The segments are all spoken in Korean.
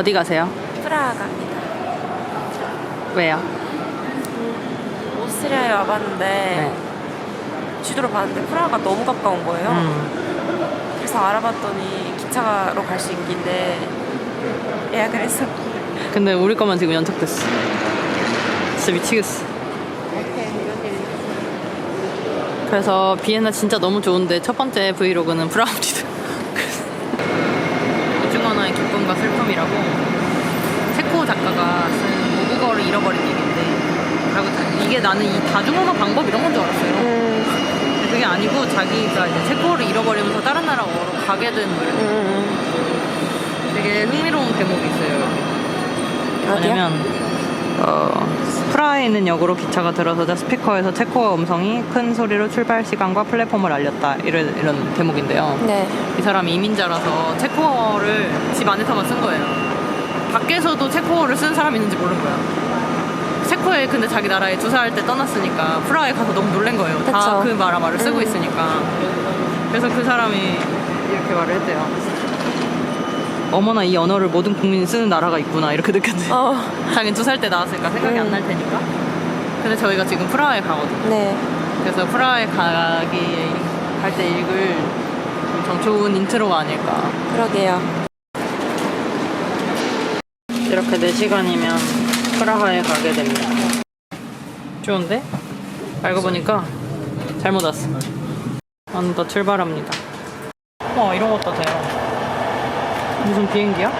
어디 가세요? 프라하 갑니다. 왜요? 오스트리아에 와봤는데 네. 지도로 봤는데 프라하가 너무 가까운 거예요. 음. 그래서 알아봤더니 기차로 갈 수 있긴데 예약을 했어. 근데 우리 거만 지금 연착됐어. 진짜 미치겠어. 그래서 비엔나 진짜 너무 좋은데 첫 번째 브이로그는 브라운티드. 우중언어의 기쁨과 슬픔이라고 체코 작가가 쓴 모국어를 잃어버린 얘기인데 나는 이 다중언어 방법 이런 건 줄 알았어요. 음, 그게 아니고 자기가 이제 체코어를 잃어버리면서 다른 나라로 가게 된뭐 이런 음, 되게 흥미로운 대목이 있어요. 왜냐면 어, 프라하에 있는 역으로 기차가 들어서자 스피커에서 체코어 음성이 큰 소리로 출발 시간과 플랫폼을 알렸다 이런, 이런 대목인데요. 네. 이 사람이 이민자라서 체코어를 집 안에서만 쓴 거예요. 밖에서도 체코어를 쓴 사람이 있는지 모르는 거야. 체코에 근데 자기 나라에 주사할 때 떠났으니까 프라하에 가서 너무 놀란 거예요. 다. 그 말아말을 쓰고 음. 있으니까. 그래서 그 사람이 이렇게 말을 했대요. 어머나 이 언어를 모든 국민이 쓰는 나라가 있구나 이렇게 느꼈대요. 어, 자기는 두 살 때 나왔으니까 생각이 음. 안날 테니까. 근데 저희가 지금 프라하에 가거든요. 네. 그래서 프라하에 가기 갈 때 읽을 엄청 좋은 인트로가 아닐까. 그러게요. 이렇게 4시간이면 프라하에 가게 됩니다. 좋은데? 알고 보니까 잘못 왔어. 어느덧 출발합니다. 와, 이런 것도 돼요. 무슨 비행기야?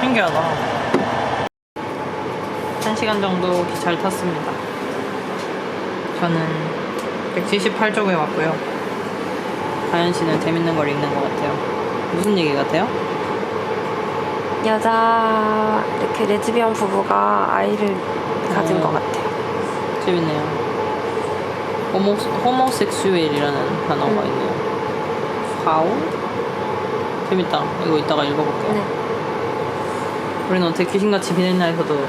신기하다. 한 시간 정도 잘 탔습니다. 저는 178쪽에 왔고요. 가연 씨는 재밌는 걸 읽는 것 같아요. 무슨 얘기 같아요? 여자 이렇게 레즈비언 부부가 아이를 가진 어. 것 같아요. 재밌네요. 호모, 호모섹슈얼이라는 단어가 음. 있네요. 하우? 재밌다. 이거 이따가 읽어볼게요. 네. 우리는 어떻게 귀신같이 비엔나에서도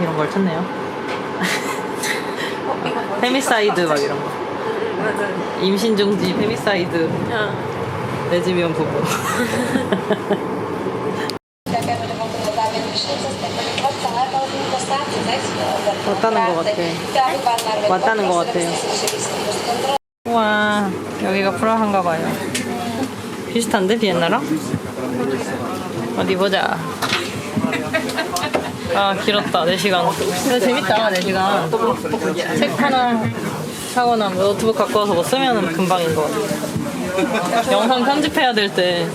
이런 걸 찾네요. 어? 페미사이드 막 이런 거. 맞아. 임신 중지 페미사이드 응. 레즈비언 부부. 왔다는 것 같아. 왔다는 것 같아요. 우와, 여기가 프라한가 봐요. 비슷한데, 비엔나랑? 어디 보자. 아, 길었다, 4시간. 근데 재밌다, 4시간. 책 하나 사거나 뭐 노트북 갖고 와서 뭐 쓰면 금방인 것 같아. 영상 편집해야 될 때.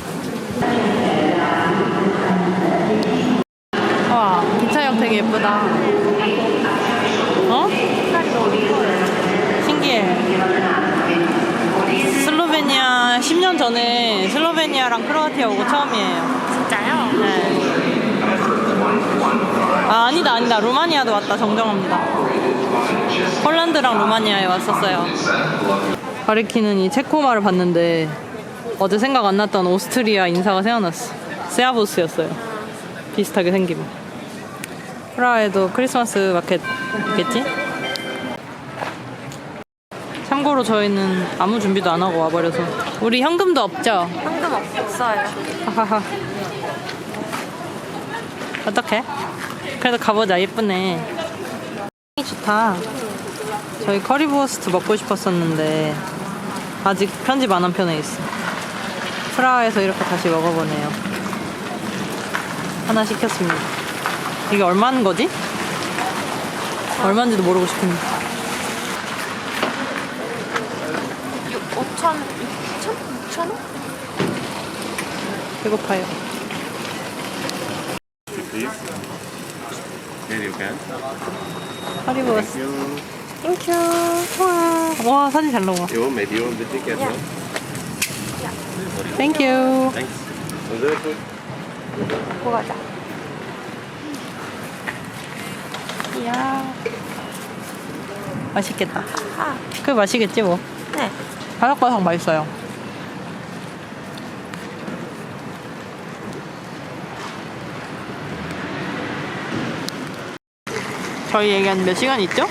와, 기차역 되게 예쁘다. 어? 슬로베니아 10년 전에 슬로베니아랑 크로아티아 오고 처음이에요. 진짜요? 네. 아, 아니다, 아니다. 루마니아도 왔다. 정정합니다. 폴란드랑 루마니아에 왔었어요. 가리키는 이 체코말을 봤는데 어제 생각 안 났던 오스트리아 인사가 생각났어. 세아보스였어요. 비슷하게 생김. 프라하에도 크리스마스 마켓 있겠지? 참고로 저희는 아무 준비도 안 하고 와버려서 우리 현금도 없죠? 현금 없어요. 하하하. 어떡해? 그래도 가보자. 예쁘네. 좋다. 저희 커리브어스트 먹고 싶었었는데 아직 편집 안 한 편에 있어. 프라하에서 이렇게 다시 먹어보네요. 하나 시켰습니다. 이게 얼마인 거지? 얼마인지도 모르고 싶은데. 5천, 6천? 6천 원? 배고파요. Here you can. 커리브어스트. You, 땡큐. 와, 와 사진 잘 나와. you maybe you want the ticket, no? 땡큐. Thanks. Was? 먹고 가자. 이야. 맛있겠다. 아, 그 맛이겠지 뭐. 네. 바삭바삭 맛있어요. 저희 얘기 한 몇 시간 있죠?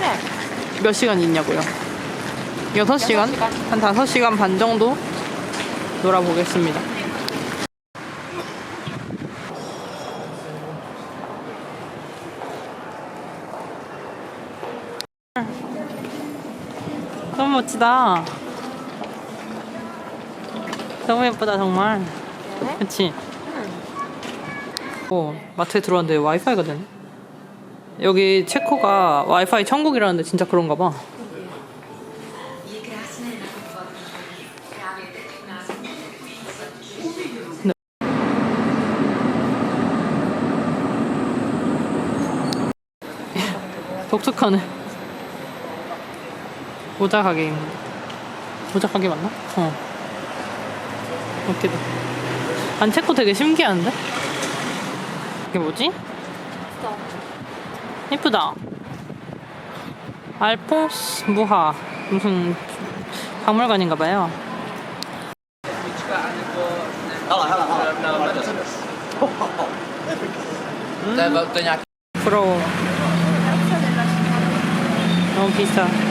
네. 몇 시간 있냐고요? 6시간? 한 5시간 반 정도 놀아보겠습니다. 멋지다. 너무 예쁘다 정말. 그치? 오 마트에 들어왔는데 와이파이가 되네. 여기 체코가 와이파이 천국이라는데 진짜 그런가 봐. 네. 독특하네. 모자 가게입니다. 모자 가게 맞나? 어. 웃기다. 안 체코 되게 신기한데? 이게 뭐지? 예쁘다. 알퐁스 무하 무슨 박물관인가 봐요. 부러워. 너무 비싸.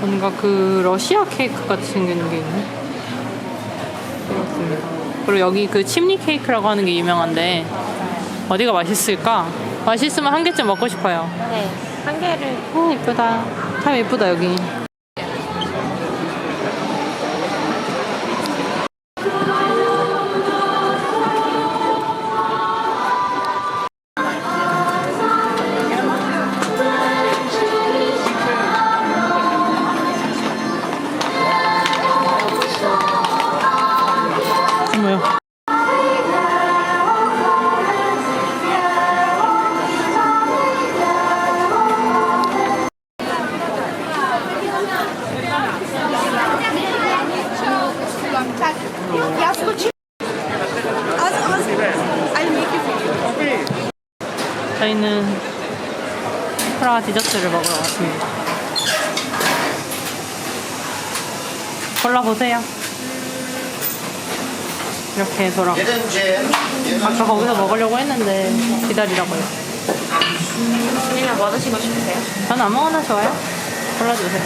뭔가 그 러시아 케이크 같이 생긴 게 있네. 그렇습니다. 그리고 여기 그 침리 케이크라고 하는 게 유명한데 어디가 맛있을까? 맛있으면 한 개쯤 먹고 싶어요. 네. 한 개를 오 예쁘다. 참 예쁘다 여기. 저희는 프라하 디저트를 먹으러 왔습니다. 골라보세요. 이렇게 돌아. 아까 거기서 먹으려고 했는데 기다리라고요. 언니는 뭐 드시고 싶으세요? 저는 아무거나 좋아요. 골라주세요.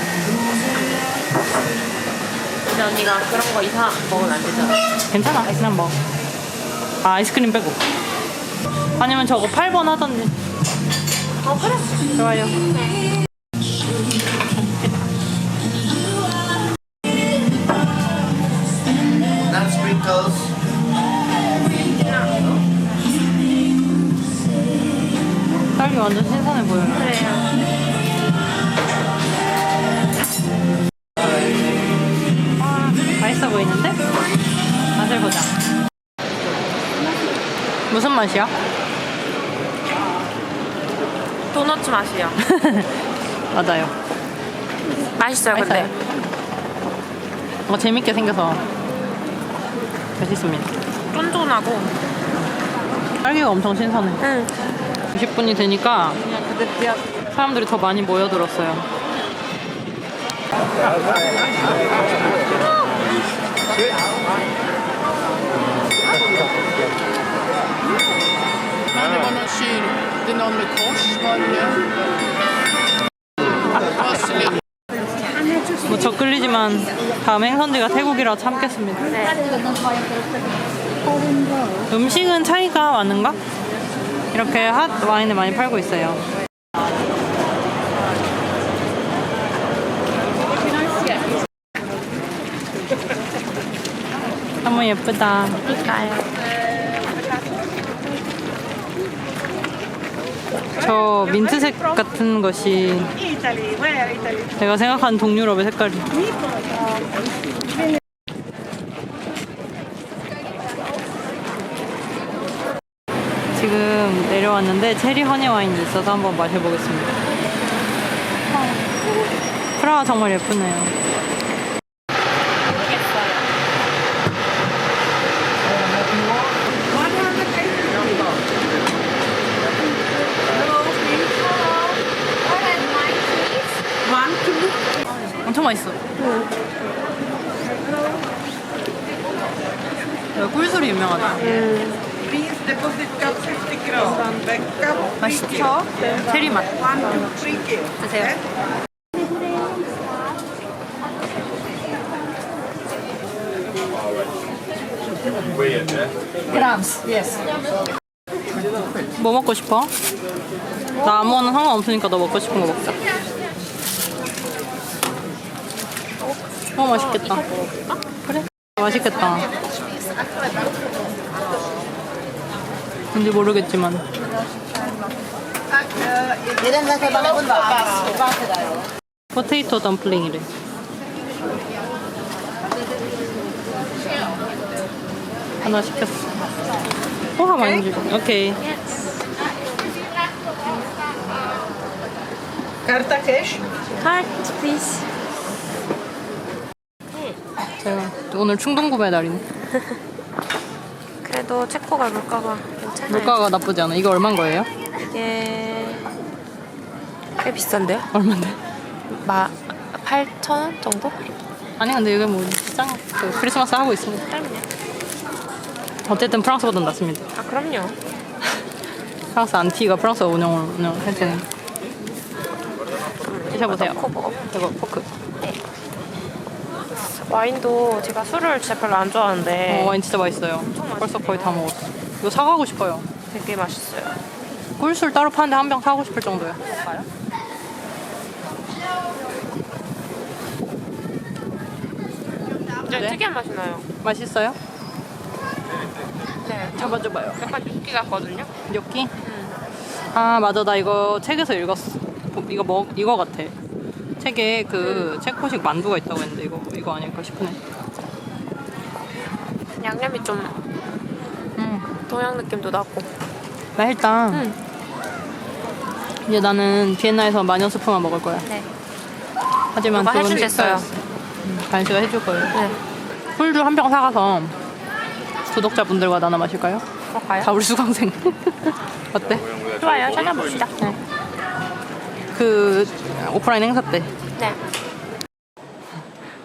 근데 언니가 그런 거 이상 먹으면 안 되잖아. 괜찮아. 그냥 먹어. 아, 아이스크림 빼고. 아니면 저거 8번 하던지. 어 그래. 좋아요. Sprinkles. 딸기 완전 신선해 보여요. 그래요. 와, 맛있어 보이는데? 무슨 맛이야? 도넛 맛이요. 맞아요. 맛있어요 근데. 뭔가 재밌게 생겨서 맛있습니다. 쫀쫀하고. 딸기가 엄청 신선해. 응. 90분이 되니까 사람들이 더 많이 모여들었어요. Kors var det Östlig. 무척 끌리지만 다음 행선지가 태국이라 참겠습니다. 음식은 차이가 많은가? 이렇게 핫 와인을 많이 팔고 있어요. 너무 예쁘다. 저 민트색 같은 것이 제가 생각한 동유럽의 색깔이. 지금 내려왔는데 체리 허니 와인이 있어서 한번 마셔보겠습니다. 프라하 정말 예쁘네요. 엄청 맛있어. 여기 꿀술이 유명하다. 맛있죠? 체리 맛. 드세요. 뭐 먹고 싶어? 나 아무거나 상관없으니까 너 먹고 싶은 거 먹자. 어 맛있겠다. 그래? 맛있겠다. 뭔지 모르겠지만. 포테이토 덤플링이래. 하나 시켰어. 호화 많이 주고. 오케이. Carta cash? Card, please. 제가 오늘 충동 구매 날이네. 그래도 체코가 물가가 괜찮아요. 물가가 나쁘지 않아. 이거 얼마인 거예요? 이게 꽤 비싼데요? 얼마인데? 마 8,000원 정도? 아니 근데 이게 뭐 시장 그 크리스마스 하고 있으니까. 어쨌든 프랑스보다 낫습니다. 아 그럼요. 프랑스 안티가 프랑스 운영을 운영할 때는 드셔보세요. 넣고 먹어. 이거 포크. 와인도 제가 술을 진짜 별로 안 좋아하는데 어, 와인 진짜 맛있어요. 벌써 거의 다 먹었어. 이거 사가고 싶어요. 되게 맛있어요. 꿀술 따로 파는데 한 병 사고 싶을 정도야. 네, 네? 특이한 맛이 나요. 맛있어요? 네. 잡아줘봐요. 약간 육기 같거든요. 엽기? 아 맞아 나 이거 책에서 읽었어. 이거 먹 이거 같아. 책에 그 체코식 만두가 있다고 했는데 이거 이거 아닐까 싶네. 양념이 좀 음. 동양 느낌도 나고. 나 일단 응. 이제 나는 비엔나에서 마녀 스프만 먹을 거야. 네. 하지만 누가 그건. 식사였어. 음, 간씨가 해줄 거예요. 네. 꿀주 한병 사가서 구독자분들과 나눠 마실까요? 그럴까요? 다 우리 수강생. 어때? 좋아요. 찾아봅시다. 네. 그 오프라인 행사 때. 네.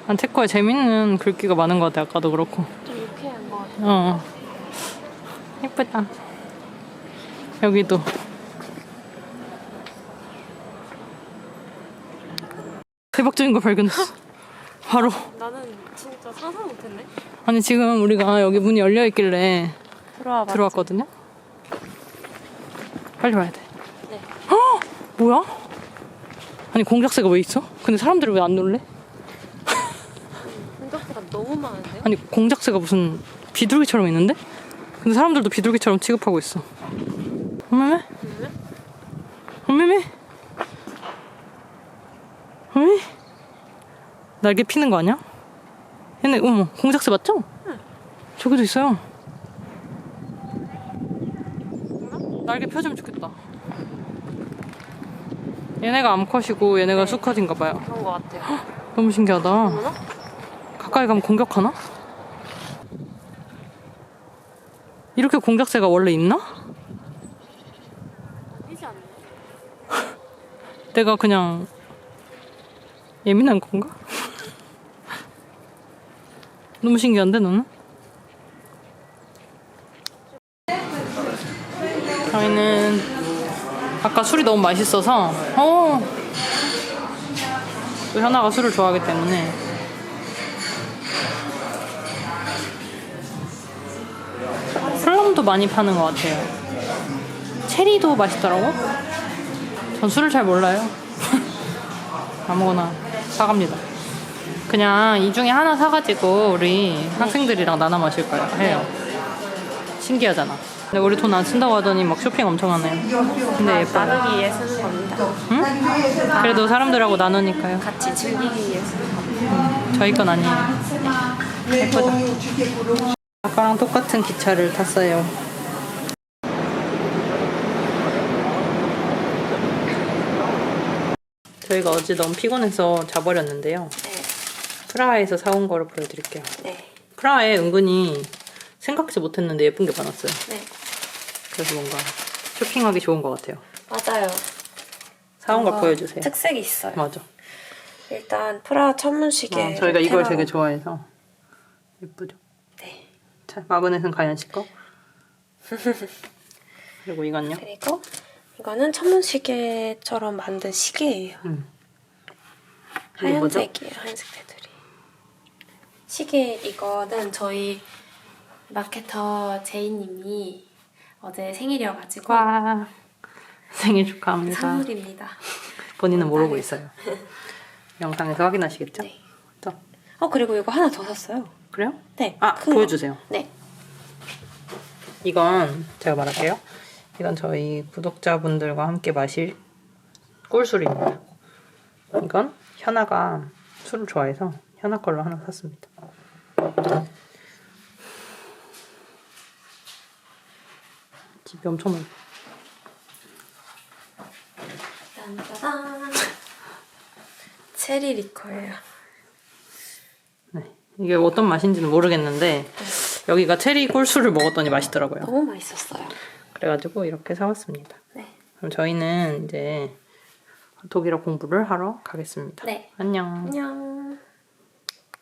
난 체코에 재밌는 글귀가 많은 것 같아. 아까도 그렇고. 좀 유쾌한 거. 어. 예쁘다. 여기도. 대박적인 걸 발견했어. 바로. 나는 진짜 상상 못했네. 아니 지금 우리가 여기 문이 열려 있길래 들어와 봐. 들어왔거든요. 빨리 와야 돼. 네. 헉! 뭐야? 아니 공작새가 왜 있어? 근데 사람들이 왜 안 놀래? 공작새가 너무 많은데요? 아니 공작새가 무슨 비둘기처럼 있는데? 근데 사람들도 비둘기처럼 취급하고 있어. 어메메? 어메메? 어메? 날개 피는 거 아니야? 얘네 어머 공작새 맞죠? 저기도 있어요. 날개 펴주면 좋겠다. 얘네가 암컷이고 얘네가 수컷인가 봐요. 그런 거 같아요. 너무 신기하다. 어머나? 가까이 가면 공격하나? 이렇게 공작새가 원래 있나? 보이지 않네. 내가 그냥 예민한 건가? 너무 신기한데 너는? 저희는 아까 술이 너무 맛있어서 어. 또 현아가 술을 좋아하기 때문에 플럼도 많이 파는 것 같아요. 체리도 맛있더라고. 전 술을 잘 몰라요. 아무거나 사갑니다. 그냥 이 중에 하나 사가지고 우리 학생들이랑 나눠 마실 거예요. 해요. 신기하잖아. 근데 우리 돈 안 쓴다고 하더니 막 쇼핑 엄청 하네요. 근데 예뻐요. 나누기 위해 쓰는 겁니다. 응? 그래도 사람들하고 나누니까요. 같이 즐기기 위해 쓰는 겁니다. 저희 건 아니에요. 예쁘다. 아까랑 똑같은 기차를 탔어요. 저희가 어제 너무 피곤해서 자버렸는데요. 네. 프라하에서 사온 거를 보여드릴게요. 네. 프라하에 은근히 생각지 못했는데 예쁜 게 많았어요. 네. 그래서 뭔가 쇼핑하기 좋은 것 같아요. 맞아요. 사온 걸 뭔가 보여주세요. 특색이 있어요. 맞아. 일단 프라 천문시계. 어, 저희가 이걸 되게 좋아해서 예쁘죠. 네. 자, 마그넷은 가연 씨 거. 그리고 이건요. 그리고 이거는 천문시계처럼 만든 시계예요. 음. 하얀색이에요. 하얀색 테두리. 시계 이거는 저희 마케터 제이님이 어제 생일이어가지고 와 생일 축하합니다. 선물입니다. 본인은 모르고 감사해요. 있어요. 영상에서 확인하시겠죠? 네. 또 어 그리고 이거 하나 더 샀어요. 그래요? 네. 아 큰 거. 보여주세요. 네. 이건 제가 말할게요. 이건 저희 구독자분들과 함께 마실 꿀술입니다. 이건 현아가 술을 좋아해서 현아 걸로 하나 샀습니다. 집이 엄청. 짠짜잔. 체리 리커예요. 네. 이게 어떤 맛인지는 모르겠는데 여기가 체리 꿀술을 먹었더니 맛있더라고요. 너무 맛있었어요. 그래가지고 이렇게 사왔습니다. 네. 그럼 저희는 이제 독일어 공부를 하러 가겠습니다. 네. 안녕. 안녕.